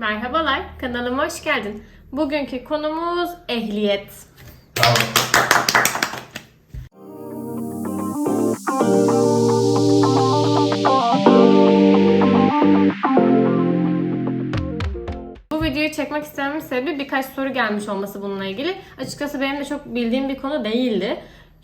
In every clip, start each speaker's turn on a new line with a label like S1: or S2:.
S1: Merhabalar, kanalıma hoş geldin. Bugünkü konumuz ehliyet.
S2: Tamam.
S1: Bu videoyu çekmek istememin sebebi birkaç soru gelmiş olması bununla ilgili. Açıkçası benim de çok bildiğim bir konu değildi.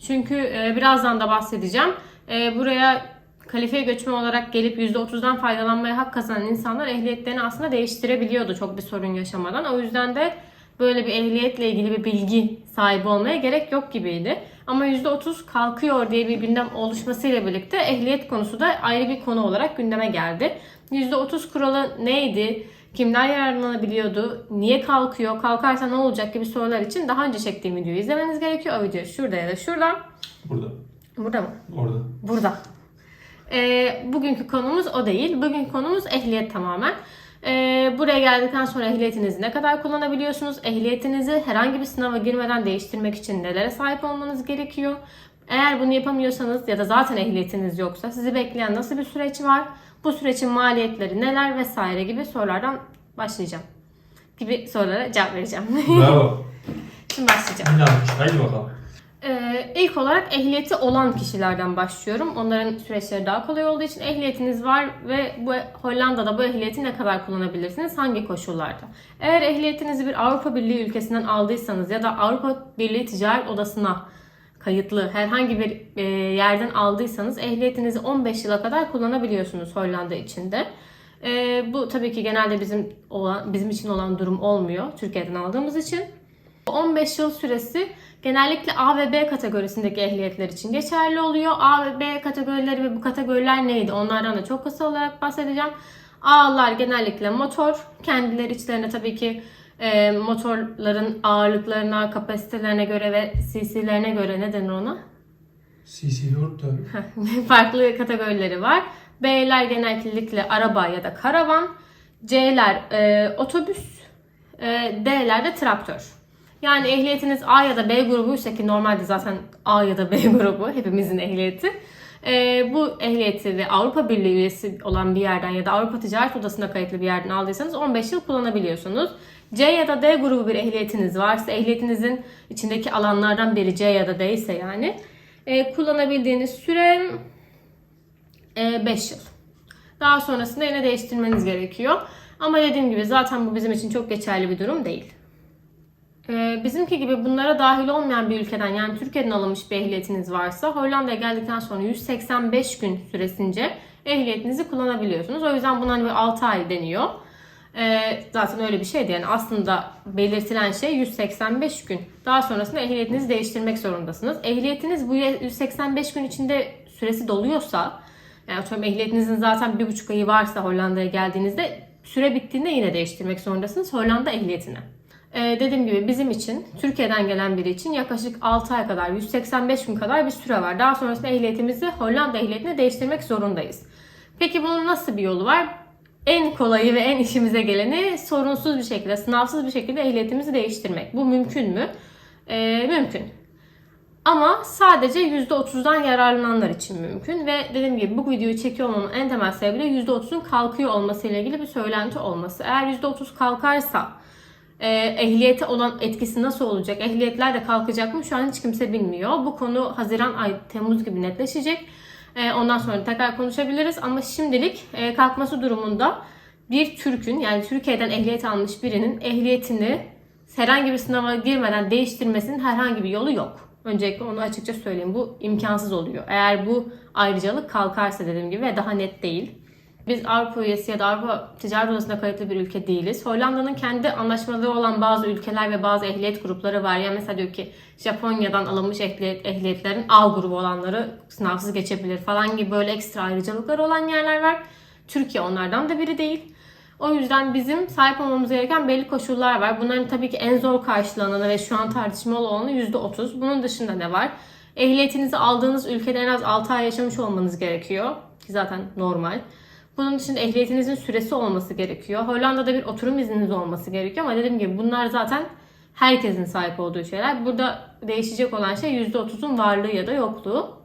S1: Çünkü e, birazdan da bahsedeceğim. E, buraya kalifiye göçmen olarak gelip %30'dan faydalanmaya hak kazanan insanlar ehliyetlerini aslında değiştirebiliyordu çok bir sorun yaşamadan. O yüzden de böyle bir ehliyetle ilgili bir bilgi sahibi olmaya gerek yok gibiydi. Ama %30 kalkıyor diye bir gündem oluşmasıyla birlikte ehliyet konusu da ayrı bir konu olarak gündeme geldi. %30 kuralı neydi? Kimler yararlanabiliyordu? Niye kalkıyor? Kalkarsa ne olacak gibi sorular için daha önce çektiğim videoyu izlemeniz gerekiyor. O video şurada ya da şurada.
S2: Burada.
S1: Burada mı?
S2: Orada.
S1: Burada. Ee, bugünkü konumuz o değil. Bugünkü konumuz ehliyet tamamen. Ee, buraya geldikten sonra ehliyetinizi ne kadar kullanabiliyorsunuz? Ehliyetinizi herhangi bir sınava girmeden değiştirmek için nelere sahip olmanız gerekiyor? Eğer bunu yapamıyorsanız ya da zaten ehliyetiniz yoksa sizi bekleyen nasıl bir süreç var? Bu sürecin maliyetleri neler vesaire gibi sorulardan başlayacağım. Gibi sorulara cevap vereceğim.
S2: Bravo.
S1: Şimdi başlayacağım.
S2: Hadi alkış. Bakalım.
S1: Ee, ilk olarak ehliyeti olan kişilerden başlıyorum. Onların süreçleri daha kolay olduğu için ehliyetiniz var ve bu Hollanda'da bu ehliyeti ne kadar kullanabilirsiniz? Hangi koşullarda? Eğer ehliyetinizi bir Avrupa Birliği ülkesinden aldıysanız ya da Avrupa Birliği Ticaret Odası'na kayıtlı herhangi bir e, yerden aldıysanız ehliyetinizi 15 yıla kadar kullanabiliyorsunuz Hollanda içinde. E, bu tabii ki genelde bizim olan bizim için olan durum olmuyor Türkiye'den aldığımız için. 15 yıl süresi genellikle A ve B kategorisindeki ehliyetler için geçerli oluyor. A ve B kategorileri ve bu kategoriler neydi? Onlardan da çok kısa olarak bahsedeceğim. A'lar genellikle motor. Kendileri içlerinde tabii ki e, motorların ağırlıklarına, kapasitelerine göre ve cc'lerine göre ne denir ona?
S2: CC yok da.
S1: farklı kategorileri var. B'ler genellikle araba ya da karavan. C'ler e, otobüs. E, D'ler de traktör. Yani ehliyetiniz A ya da B grubuysa ki normalde zaten A ya da B grubu hepimizin ehliyeti. E, bu ehliyeti ve Avrupa Birliği üyesi olan bir yerden ya da Avrupa Ticaret Odası'na kayıtlı bir yerden aldıysanız 15 yıl kullanabiliyorsunuz. C ya da D grubu bir ehliyetiniz varsa ehliyetinizin içindeki alanlardan biri C ya da D ise yani e, kullanabildiğiniz süre 5 yıl. Daha sonrasında yine değiştirmeniz gerekiyor. Ama dediğim gibi zaten bu bizim için çok geçerli bir durum değil. Ee, bizimki gibi bunlara dahil olmayan bir ülkeden yani Türkiye'den alınmış bir ehliyetiniz varsa Hollanda'ya geldikten sonra 185 gün süresince ehliyetinizi kullanabiliyorsunuz. O yüzden buna hani bir 6 ay deniyor. Ee, zaten öyle bir şeydi yani aslında belirtilen şey 185 gün. Daha sonrasında ehliyetinizi değiştirmek zorundasınız. Ehliyetiniz bu 185 gün içinde süresi doluyorsa yani atıyorum ehliyetinizin zaten bir buçuk ayı varsa Hollanda'ya geldiğinizde süre bittiğinde yine değiştirmek zorundasınız Hollanda ehliyetini. Ee, dediğim gibi bizim için Türkiye'den gelen biri için yaklaşık 6 ay kadar 185 gün kadar bir süre var. Daha sonrasında ehliyetimizi Hollanda ehliyetine değiştirmek zorundayız. Peki bunun nasıl bir yolu var? En kolayı ve en işimize geleni sorunsuz bir şekilde, sınavsız bir şekilde ehliyetimizi değiştirmek. Bu mümkün mü? Ee, mümkün. Ama sadece %30'dan yararlananlar için mümkün ve dediğim gibi bu videoyu çekiyor olmamın en temel sebebi de %30'un kalkıyor olması ile ilgili bir söylenti olması. Eğer %30 kalkarsa e, ehliyete olan etkisi nasıl olacak? Ehliyetler de kalkacak mı? Şu an hiç kimse bilmiyor. Bu konu Haziran ay Temmuz gibi netleşecek. E, ondan sonra tekrar konuşabiliriz ama şimdilik e, kalkması durumunda bir Türk'ün yani Türkiye'den ehliyet almış birinin ehliyetini herhangi bir sınava girmeden değiştirmesinin herhangi bir yolu yok. Öncelikle onu açıkça söyleyeyim. Bu imkansız oluyor. Eğer bu ayrıcalık kalkarsa dediğim gibi ve daha net değil. Biz Avrupa üyesi ya da Avrupa Ticaret Odası'na kayıtlı bir ülke değiliz. Hollanda'nın kendi anlaşmaları olan bazı ülkeler ve bazı ehliyet grupları var. Yani mesela diyor ki Japonya'dan alınmış ehliyet, ehliyetlerin A grubu olanları sınavsız geçebilir falan gibi böyle ekstra ayrıcalıklar olan yerler var. Türkiye onlardan da biri değil. O yüzden bizim sahip olmamız gereken belli koşullar var. Bunların tabii ki en zor karşılananı ve şu an tartışmalı olanı %30. Bunun dışında ne var? Ehliyetinizi aldığınız ülkede en az 6 ay yaşamış olmanız gerekiyor. Ki zaten normal. Bunun dışında ehliyetinizin süresi olması gerekiyor. Hollanda'da bir oturum izniniz olması gerekiyor ama dediğim gibi bunlar zaten herkesin sahip olduğu şeyler. Burada değişecek olan şey %30'un varlığı ya da yokluğu.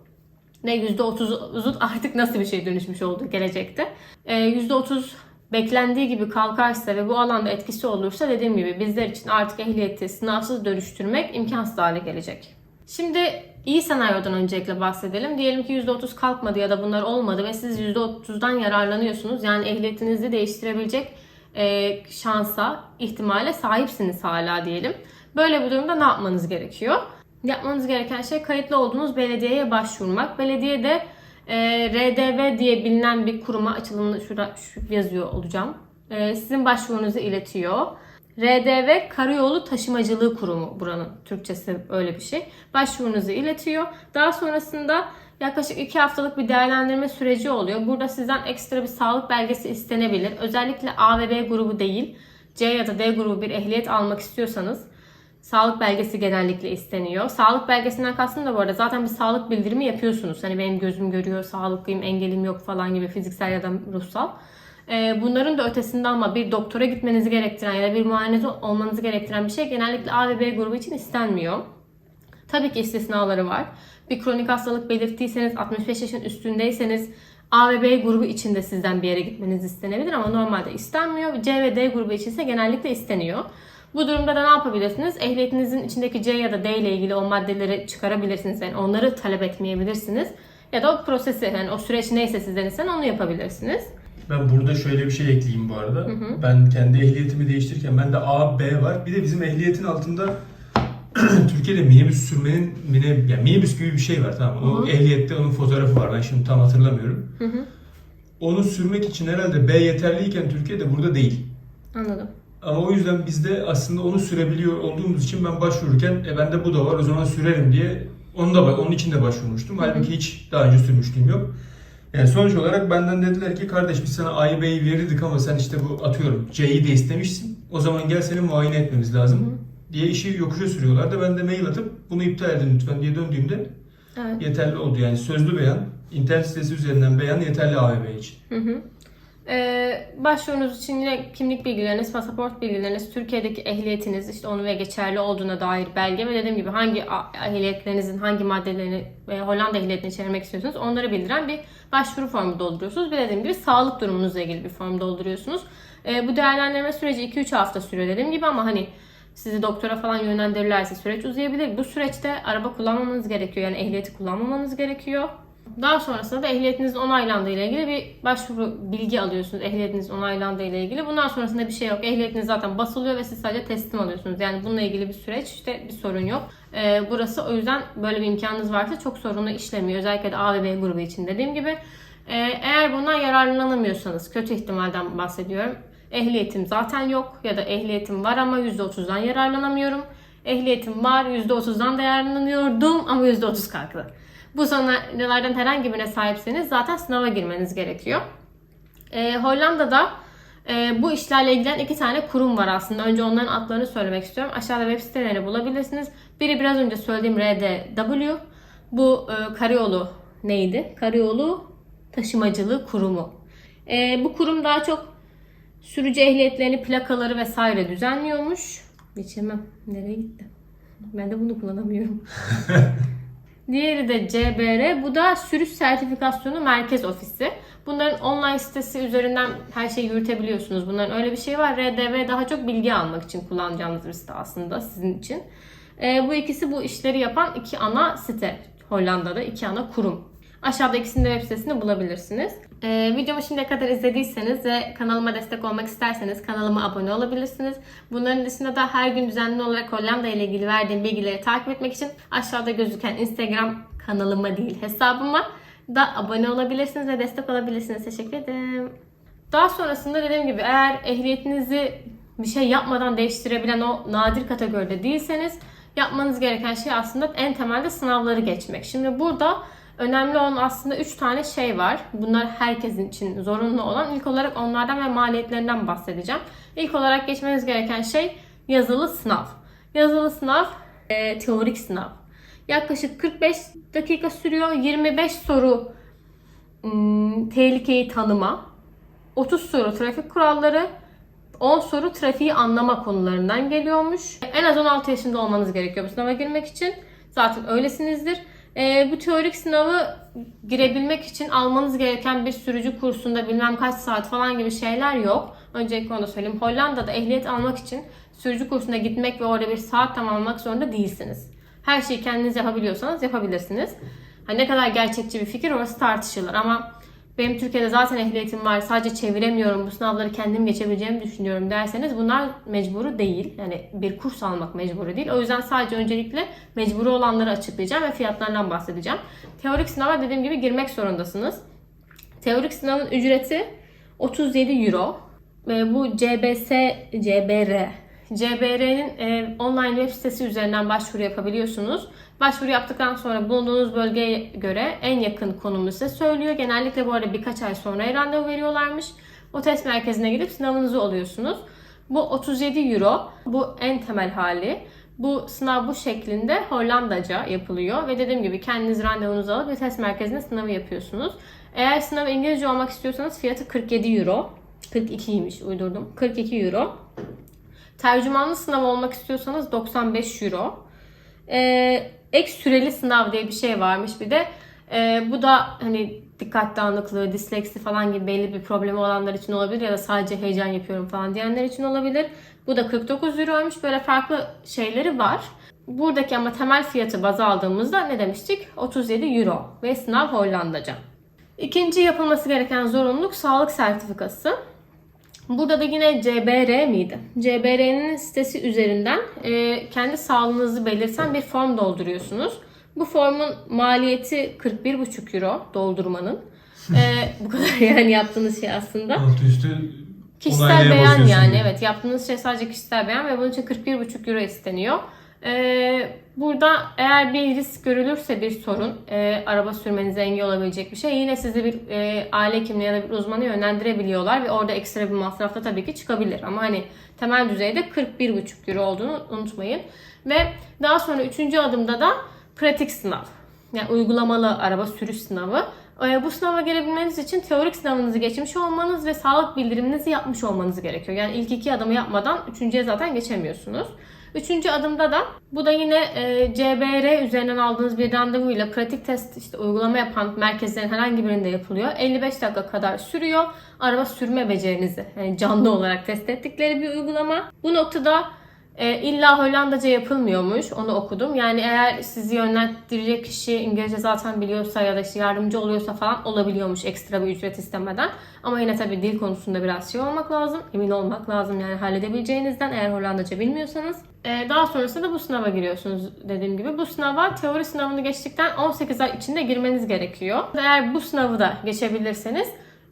S1: Ve %30'un artık nasıl bir şey dönüşmüş olduğu gelecekte. Ee, %30 beklendiği gibi kalkarsa ve bu alanda etkisi olursa dediğim gibi bizler için artık ehliyeti sınavsız dönüştürmek imkansız hale gelecek. Şimdi iyi senaryodan öncelikle bahsedelim. Diyelim ki %30 kalkmadı ya da bunlar olmadı ve siz %30'dan yararlanıyorsunuz. Yani ehliyetinizi değiştirebilecek e, şansa, ihtimale sahipsiniz hala diyelim. Böyle bir durumda ne yapmanız gerekiyor? Yapmanız gereken şey kayıtlı olduğunuz belediyeye başvurmak. Belediye de e, RDV diye bilinen bir kuruma açılımını şurada şu yazıyor olacağım. E, sizin başvurunuzu iletiyor. RDV Karayolu Taşımacılığı Kurumu buranın Türkçesi öyle bir şey. Başvurunuzu iletiyor. Daha sonrasında yaklaşık 2 haftalık bir değerlendirme süreci oluyor. Burada sizden ekstra bir sağlık belgesi istenebilir. Özellikle A ve B grubu değil, C ya da D grubu bir ehliyet almak istiyorsanız sağlık belgesi genellikle isteniyor. Sağlık belgesinden kastım da bu arada zaten bir sağlık bildirimi yapıyorsunuz. Hani benim gözüm görüyor, sağlıklıyım, engelim yok falan gibi fiziksel ya da ruhsal. Ee, Bunların da ötesinde ama bir doktora gitmenizi gerektiren ya da bir muayenede olmanızı gerektiren bir şey genellikle A ve B grubu için istenmiyor. Tabii ki istisnaları var. Bir kronik hastalık belirttiyseniz, 65 yaşın üstündeyseniz A ve B grubu için de sizden bir yere gitmeniz istenebilir ama normalde istenmiyor. C ve D grubu için ise genellikle isteniyor. Bu durumda da ne yapabilirsiniz? Ehliyetinizin içindeki C ya da D ile ilgili o maddeleri çıkarabilirsiniz. Yani onları talep etmeyebilirsiniz. Ya da o prosesi, yani o süreç neyse sizden istenen onu yapabilirsiniz.
S3: Ben burada şöyle bir şey ekleyeyim bu arada. Ben kendi ehliyetimi değiştirirken bende A, B var. Bir de bizim ehliyetin altında Türkiye'de minibüs sürmenin mine, yani minibüs gibi bir şey var tamam? O ehliyette onun fotoğrafı var. Ben şimdi tam hatırlamıyorum. Onu sürmek için herhalde B yeterliyken Türkiye'de burada değil.
S1: Anladım.
S3: Ama o yüzden biz de aslında onu sürebiliyor olduğumuz için ben başvururken e bende bu da var o zaman sürerim diye onu da onun için de başvurmuştum. Halbuki hiç daha önce sürmüşlüğüm yok. Yani sonuç olarak benden dediler ki kardeş biz sana A'yı B'yi verirdik ama sen işte bu atıyorum C'yi de istemişsin. O zaman gel seni muayene etmemiz lazım diye işi yokuşa sürüyorlardı. Ben de mail atıp bunu iptal edin lütfen diye döndüğümde
S1: Evet.
S3: yeterli oldu. Yani sözlü beyan, internet sitesi üzerinden beyan yeterli A ve B için.
S1: Hı hı. Ee, başvurunuz için yine kimlik bilgileriniz, pasaport bilgileriniz, Türkiye'deki ehliyetiniz, işte onun ve geçerli olduğuna dair belge ve dediğim gibi hangi ehliyetlerinizin hangi maddelerini ve Hollanda ehliyetini çevirmek istiyorsunuz onları bildiren bir başvuru formu dolduruyorsunuz. De dediğim gibi sağlık durumunuzla ilgili bir form dolduruyorsunuz. Ee, bu değerlendirme süreci 2-3 hafta sürüyor dediğim gibi ama hani sizi doktora falan yönlendirirlerse süreç uzayabilir. Bu süreçte araba kullanmamanız gerekiyor. Yani ehliyeti kullanmamanız gerekiyor. Daha sonrasında da ehliyetinizin onaylandığı ile ilgili bir başvuru bilgi alıyorsunuz. Ehliyetinizin onaylandığı ile ilgili. Bundan sonrasında bir şey yok. Ehliyetiniz zaten basılıyor ve siz sadece teslim alıyorsunuz. Yani bununla ilgili bir süreç işte bir sorun yok. Ee, burası o yüzden böyle bir imkanınız varsa çok sorunlu işlemiyor. Özellikle de A ve B grubu için dediğim gibi. Ee, eğer bundan yararlanamıyorsanız kötü ihtimalden bahsediyorum. Ehliyetim zaten yok ya da ehliyetim var ama %30'dan yararlanamıyorum. Ehliyetim var %30'dan da yararlanıyordum ama %30 kalktı. Bu senaryolardan herhangi birine sahipseniz zaten sınava girmeniz gerekiyor. Ee, Hollanda'da e, bu işlerle ilgilenen iki tane kurum var aslında. Önce onların adlarını söylemek istiyorum. Aşağıda web sitelerini bulabilirsiniz. Biri biraz önce söylediğim RDW. Bu e, karayolu neydi? Karayolu Taşımacılığı Kurumu. E, bu kurum daha çok sürücü ehliyetlerini, plakaları vesaire düzenliyormuş. Geçemem. Nereye gitti? Ben de bunu kullanamıyorum. Diğeri de CBR. Bu da sürüş sertifikasyonu merkez ofisi. Bunların online sitesi üzerinden her şeyi yürütebiliyorsunuz. Bunların öyle bir şey var. RDV daha çok bilgi almak için kullanacağınız bir site aslında sizin için. Ee, bu ikisi bu işleri yapan iki ana site. Hollanda'da iki ana kurum. Aşağıda ikisinin de web sitesini bulabilirsiniz. Ee, videomu şimdiye kadar izlediyseniz ve kanalıma destek olmak isterseniz kanalıma abone olabilirsiniz. Bunların dışında da her gün düzenli olarak Hollanda ile ilgili verdiğim bilgileri takip etmek için aşağıda gözüken Instagram kanalıma değil hesabıma da abone olabilirsiniz ve destek olabilirsiniz. Teşekkür ederim. Daha sonrasında dediğim gibi eğer ehliyetinizi bir şey yapmadan değiştirebilen o nadir kategoride değilseniz yapmanız gereken şey aslında en temelde sınavları geçmek. Şimdi burada önemli olan aslında 3 tane şey var. Bunlar herkesin için zorunlu olan. İlk olarak onlardan ve maliyetlerinden bahsedeceğim. İlk olarak geçmeniz gereken şey yazılı sınav. Yazılı sınav, e, teorik sınav. Yaklaşık 45 dakika sürüyor. 25 soru ım, tehlikeyi tanıma, 30 soru trafik kuralları, 10 soru trafiği anlama konularından geliyormuş. En az 16 yaşında olmanız gerekiyor bu sınava girmek için. Zaten öylesinizdir. Ee, bu teorik sınavı girebilmek için almanız gereken bir sürücü kursunda bilmem kaç saat falan gibi şeyler yok. Öncelikle onu söyleyeyim. Hollanda'da ehliyet almak için sürücü kursuna gitmek ve orada bir saat tamamlamak zorunda değilsiniz. Her şeyi kendiniz yapabiliyorsanız yapabilirsiniz. Ha, ne kadar gerçekçi bir fikir orası tartışılır ama benim Türkiye'de zaten ehliyetim var sadece çeviremiyorum bu sınavları kendim geçebileceğimi düşünüyorum derseniz bunlar mecburu değil. Yani bir kurs almak mecburu değil. O yüzden sadece öncelikle mecburu olanları açıklayacağım ve fiyatlarından bahsedeceğim. Teorik sınava dediğim gibi girmek zorundasınız. Teorik sınavın ücreti 37 euro. Ve bu CBS, CBR. CBR'nin e, online web sitesi üzerinden başvuru yapabiliyorsunuz. Başvuru yaptıktan sonra bulunduğunuz bölgeye göre en yakın konumu size söylüyor. Genellikle bu arada birkaç ay sonra randevu veriyorlarmış. O test merkezine gidip sınavınızı oluyorsunuz. Bu 37 euro. Bu en temel hali. Bu sınav bu şeklinde Hollandaca yapılıyor ve dediğim gibi kendiniz randevunuzu alıp bir test merkezinde sınavı yapıyorsunuz. Eğer sınav İngilizce olmak istiyorsanız fiyatı 47 euro. 42'ymiş uydurdum. 42 euro. Tercümanlı sınav olmak istiyorsanız 95 euro. Ee, ek süreli sınav diye bir şey varmış bir de. Ee, bu da hani dikkat dağınıklığı, disleksi falan gibi belli bir problemi olanlar için olabilir ya da sadece heyecan yapıyorum falan diyenler için olabilir. Bu da 49 euroymuş. Böyle farklı şeyleri var. Buradaki ama temel fiyatı baz aldığımızda ne demiştik? 37 euro ve sınav Hollandaca. İkinci yapılması gereken zorunluluk sağlık sertifikası. Burada da yine CBR miydi? CBR'nin sitesi üzerinden e, kendi sağlığınızı belirten bir form dolduruyorsunuz. Bu formun maliyeti 41,5 euro doldurmanın. E, bu kadar yani yaptığınız şey aslında.
S3: Altı üstü
S1: Kişisel beyan yani evet yaptığınız şey sadece kişisel beyan ve bunun için 41,5 euro isteniyor. Ee, burada eğer bir risk görülürse bir sorun, e, araba sürmenize engel olabilecek bir şey yine sizi bir e, aile hekimine ya da bir uzmana yönlendirebiliyorlar ve orada ekstra bir masraf da tabii ki çıkabilir. Ama hani temel düzeyde 41,5 euro olduğunu unutmayın. Ve daha sonra üçüncü adımda da pratik sınav. Yani uygulamalı araba sürüş sınavı. Ee, Bu sınava girebilmeniz için teorik sınavınızı geçmiş olmanız ve sağlık bildiriminizi yapmış olmanız gerekiyor. Yani ilk iki adımı yapmadan üçüncüye zaten geçemiyorsunuz. Üçüncü adımda da bu da yine e, CBR üzerinden aldığınız bir randevuyla pratik test işte uygulama yapan merkezlerin herhangi birinde yapılıyor. 55 dakika kadar sürüyor. Araba sürme becerinizi yani canlı olarak test ettikleri bir uygulama. Bu noktada e, illa Hollandaca yapılmıyormuş. Onu okudum. Yani eğer sizi yönlendirecek kişi İngilizce zaten biliyorsa ya da işte yardımcı oluyorsa falan olabiliyormuş ekstra bir ücret istemeden. Ama yine tabii dil konusunda biraz şey olmak lazım. Emin olmak lazım yani halledebileceğinizden eğer Hollandaca bilmiyorsanız. E, daha sonrasında da bu sınava giriyorsunuz dediğim gibi. Bu sınava teori sınavını geçtikten 18 ay içinde girmeniz gerekiyor. Eğer bu sınavı da geçebilirseniz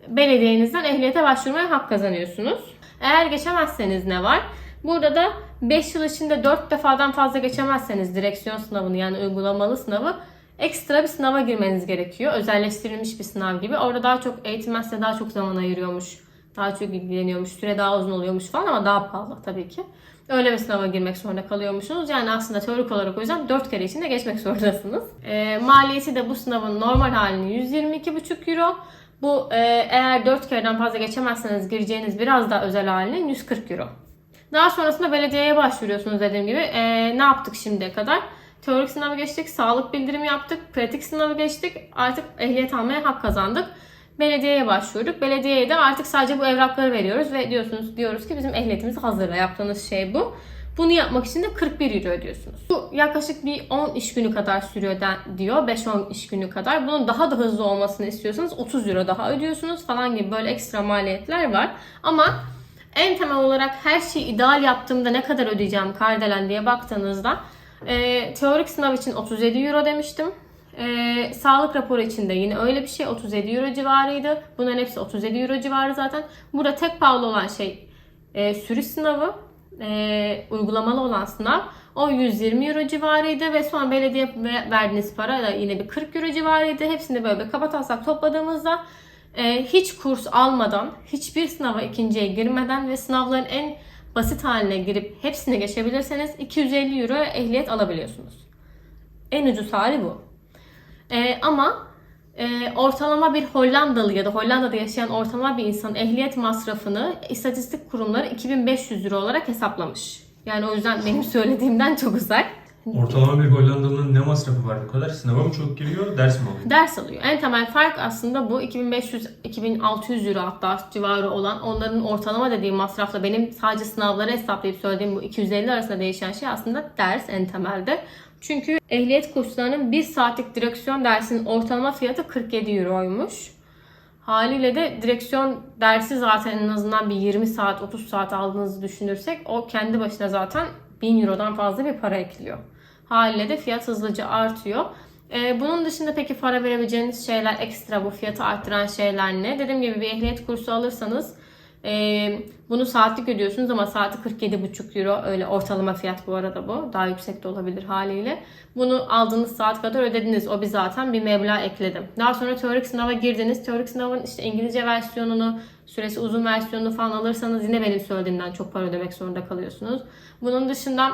S1: belediyenizden ehliyete başvurmaya hak kazanıyorsunuz. Eğer geçemezseniz ne var? Burada da 5 yıl içinde 4 defadan fazla geçemezseniz direksiyon sınavını yani uygulamalı sınavı ekstra bir sınava girmeniz gerekiyor. Özelleştirilmiş bir sınav gibi. Orada daha çok eğitmen size daha çok zaman ayırıyormuş. Daha çok ilgileniyormuş. Süre daha uzun oluyormuş falan ama daha pahalı tabii ki. Öyle bir sınava girmek zorunda kalıyormuşsunuz. Yani aslında teorik olarak o yüzden 4 kere içinde geçmek zorundasınız. Ee, maliyeti de bu sınavın normal halini 122,5 euro. Bu e, eğer 4 kereden fazla geçemezseniz gireceğiniz biraz daha özel halinin 140 euro. Daha sonrasında belediyeye başvuruyorsunuz dediğim gibi. Ee, ne yaptık şimdiye kadar? Teorik sınavı geçtik, sağlık bildirimi yaptık, pratik sınavı geçtik. Artık ehliyet almaya hak kazandık. Belediyeye başvurduk. Belediyeye de artık sadece bu evrakları veriyoruz ve diyorsunuz diyoruz ki bizim ehliyetimiz hazırla. Yaptığınız şey bu. Bunu yapmak için de 41 euro ödüyorsunuz. Bu yaklaşık bir 10 iş günü kadar sürüyor den- diyor. 5-10 iş günü kadar. Bunun daha da hızlı olmasını istiyorsanız 30 euro daha ödüyorsunuz falan gibi böyle ekstra maliyetler var. Ama en temel olarak her şeyi ideal yaptığımda ne kadar ödeyeceğim Kardelen diye baktığınızda e, teorik sınav için 37 euro demiştim. E, sağlık raporu için de yine öyle bir şey 37 euro civarıydı. Bunların hepsi 37 euro civarı zaten. Burada tek pahalı olan şey e, sürüş sınavı, e, uygulamalı olan sınav. O 120 euro civarıydı ve sonra belediye ve- verdiğiniz para da yine bir 40 euro civarıydı. Hepsini böyle bir kabataslak topladığımızda hiç kurs almadan, hiçbir sınava ikinciye girmeden ve sınavların en basit haline girip hepsini geçebilirseniz 250 euro ehliyet alabiliyorsunuz. En ucuz hali bu. E, ama e, ortalama bir Hollandalı ya da Hollanda'da yaşayan ortalama bir insan ehliyet masrafını istatistik kurumları 2500 euro olarak hesaplamış. Yani o yüzden benim söylediğimden çok uzak.
S3: Ortalama bir Hollandalı'nın ne masrafı var bu kadar? Sınava mı çok giriyor, ders mi alıyor?
S1: ders alıyor. En temel fark aslında bu 2500-2600 euro hatta civarı olan onların ortalama dediği masrafla benim sadece sınavları hesaplayıp söylediğim bu 250 arasında değişen şey aslında ders en temelde. Çünkü ehliyet kurslarının 1 saatlik direksiyon dersinin ortalama fiyatı 47 euroymuş. Haliyle de direksiyon dersi zaten en azından bir 20 saat 30 saat aldığınızı düşünürsek o kendi başına zaten 1000 eurodan fazla bir para ekliyor. Haliyle de fiyat hızlıca artıyor. Ee, bunun dışında peki para verebileceğiniz şeyler ekstra bu fiyatı arttıran şeyler ne? Dediğim gibi bir ehliyet kursu alırsanız e, bunu saatlik ödüyorsunuz ama saati 47,5 euro öyle ortalama fiyat bu arada bu. Daha yüksek de olabilir haliyle. Bunu aldığınız saat kadar ödediniz. O bir zaten bir meblağ ekledim. Daha sonra teorik sınava girdiniz. Teorik sınavın işte İngilizce versiyonunu, süresi uzun versiyonunu falan alırsanız yine benim söylediğimden çok para ödemek zorunda kalıyorsunuz. Bunun dışında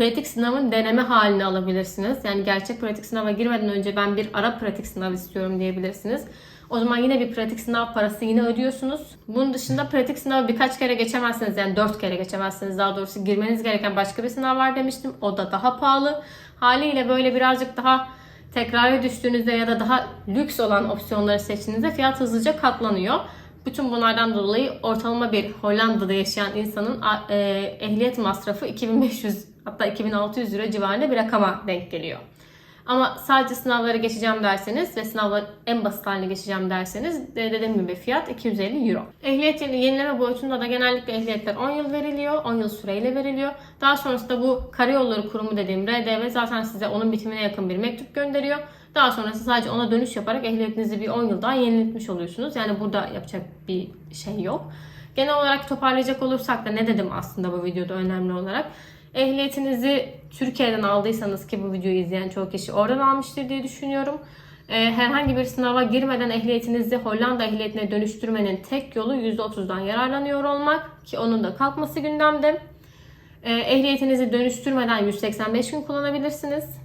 S1: pratik sınavın deneme halini alabilirsiniz. Yani gerçek pratik sınava girmeden önce ben bir ara pratik sınav istiyorum diyebilirsiniz. O zaman yine bir pratik sınav parası yine ödüyorsunuz. Bunun dışında pratik sınavı birkaç kere geçemezsiniz. Yani dört kere geçemezsiniz. Daha doğrusu girmeniz gereken başka bir sınav var demiştim. O da daha pahalı. Haliyle böyle birazcık daha tekrara düştüğünüzde ya da daha lüks olan opsiyonları seçtiğinizde fiyat hızlıca katlanıyor. Bütün bunlardan dolayı ortalama bir Hollanda'da yaşayan insanın e, ehliyet masrafı 2500 hatta 2600 lira civarında bir rakama denk geliyor. Ama sadece sınavları geçeceğim derseniz ve sınavların en basit haline geçeceğim derseniz de dediğim gibi fiyat 250 euro. Ehliyet yeni- yenileme boyutunda da genellikle ehliyetler 10 yıl veriliyor, 10 yıl süreyle veriliyor. Daha sonrasında bu Karayolları Kurumu dediğim RDV zaten size onun bitimine yakın bir mektup gönderiyor. Daha sonrası sadece ona dönüş yaparak ehliyetinizi bir 10 yıl daha yeniletmiş oluyorsunuz. Yani burada yapacak bir şey yok. Genel olarak toparlayacak olursak da ne dedim aslında bu videoda önemli olarak. Ehliyetinizi Türkiye'den aldıysanız ki bu videoyu izleyen çoğu kişi oradan almıştır diye düşünüyorum. Ee, herhangi bir sınava girmeden ehliyetinizi Hollanda ehliyetine dönüştürmenin tek yolu %30'dan yararlanıyor olmak ki onun da kalkması gündemde. Ee, ehliyetinizi dönüştürmeden 185 gün kullanabilirsiniz.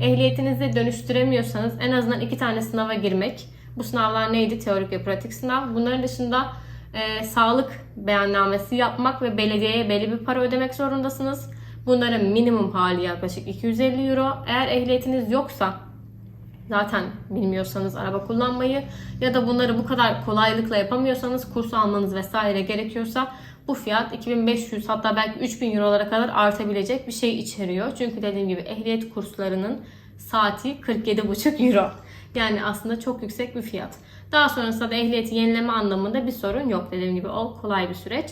S1: Ehliyetinizi dönüştüremiyorsanız en azından iki tane sınava girmek. Bu sınavlar neydi? Teorik ve pratik sınav. Bunların dışında e, sağlık beyannamesi yapmak ve belediyeye belli bir para ödemek zorundasınız. Bunların minimum hali yaklaşık 250 euro. Eğer ehliyetiniz yoksa zaten bilmiyorsanız araba kullanmayı ya da bunları bu kadar kolaylıkla yapamıyorsanız kurs almanız vesaire gerekiyorsa bu fiyat 2500 hatta belki 3000 eurolara kadar artabilecek bir şey içeriyor. Çünkü dediğim gibi ehliyet kurslarının saati 47,5 euro. Yani aslında çok yüksek bir fiyat. Daha sonrasında da ehliyeti yenileme anlamında bir sorun yok. Dediğim gibi o kolay bir süreç.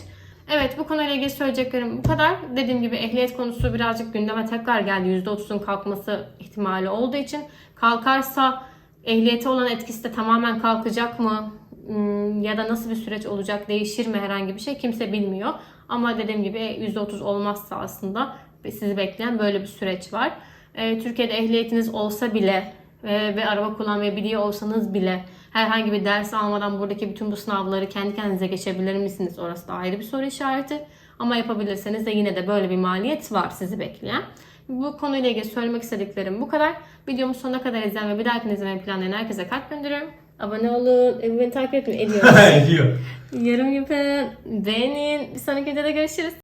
S1: Evet bu konuyla ilgili söyleyeceklerim bu kadar. Dediğim gibi ehliyet konusu birazcık gündeme tekrar geldi. %30'un kalkması ihtimali olduğu için kalkarsa ehliyete olan etkisi de tamamen kalkacak mı? Hmm, Ya da nasıl bir süreç olacak? Değişir mi herhangi bir şey? Kimse bilmiyor. Ama dediğim gibi %30 olmazsa aslında sizi bekleyen böyle bir süreç var. Ee, Türkiye'de ehliyetiniz olsa bile e, ve araba kullanmayı olsanız bile herhangi bir ders almadan buradaki bütün bu sınavları kendi kendinize geçebilir misiniz? Orası da ayrı bir soru işareti. Ama yapabilirseniz de yine de böyle bir maliyet var sizi bekleyen. Bu konuyla ilgili söylemek istediklerim bu kadar. Videomu sonuna kadar izleyen ve bir dahakini izlemeyi planlayan herkese kalp gönderiyorum. Abone olun, e, beni takip etmeyi ediyorsunuz.
S3: Ediyor.
S1: Yorum yapın, beğenin. Bir sonraki videoda görüşürüz.